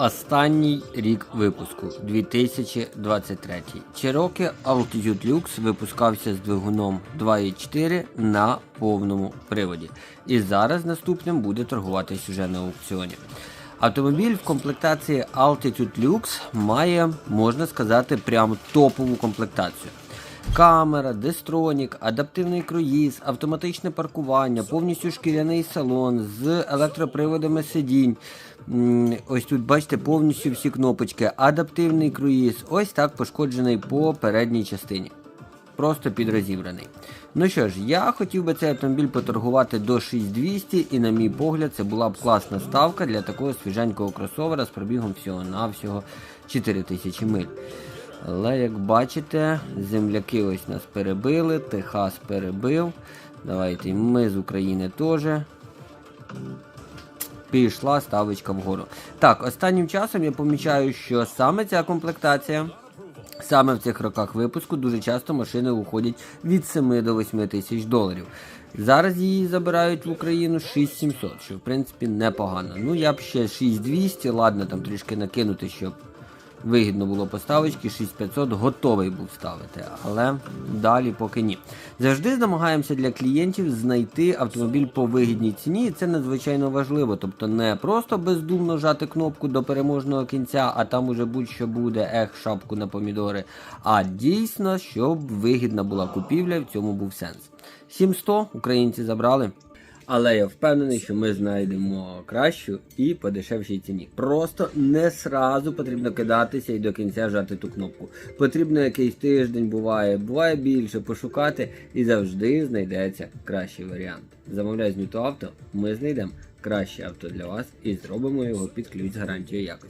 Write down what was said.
Останній рік випуску 2023. Cherokee Altitude Lux випускався з двигуном 2.4 на повному приводі. І зараз наступним буде торгуватись уже на аукціоні. Автомобіль в комплектації Altitude Lux має, можна сказати, прям топову комплектацію. Камера, дестронік, адаптивний круїз, автоматичне паркування, повністю шкіряний салон з електроприводами сидінь. Ось тут бачите повністю всі кнопочки, адаптивний круїз. Ось так пошкоджений по передній частині. Просто підрозібраний. Ну що ж, я хотів би цей автомобіль поторгувати до 6200 і на мій погляд це була б класна ставка для такого свіженького кросовера з пробігом всього-навсього 4000 миль. Але як бачите, земляки ось нас перебили, Техас перебив. Давайте ми з України теж. Пішла ставочка вгору. Так, останнім часом я помічаю, що саме ця комплектація, саме в цих роках випуску, дуже часто машини уходять від 7 до 8 тисяч доларів. Зараз її забирають в Україну 6700, що в принципі непогано. Ну я б ще 6200, ладно, там трішки накинути, щоб вигідно було поставочки, 6500 готовий був ставити, але далі поки ні. Завжди намагаємося для клієнтів знайти автомобіль по вигідній ціні, і це надзвичайно важливо. Тобто не просто бездумно жати кнопку до переможного кінця, а там уже будь-що буде, ех, шапку на помідори. А дійсно, щоб вигідна була купівля, в цьому був сенс. 700 українці забрали. Але я впевнений, що ми знайдемо кращу і по дешевшій ціні. Просто не сразу потрібно кидатися і до кінця жати ту кнопку. Потрібно якийсь тиждень, буває, буває більше, пошукати, і завжди знайдеться кращий варіант. Замовляй з авто. ми знайдемо краще авто для вас і зробимо його під ключ з гарантією якості.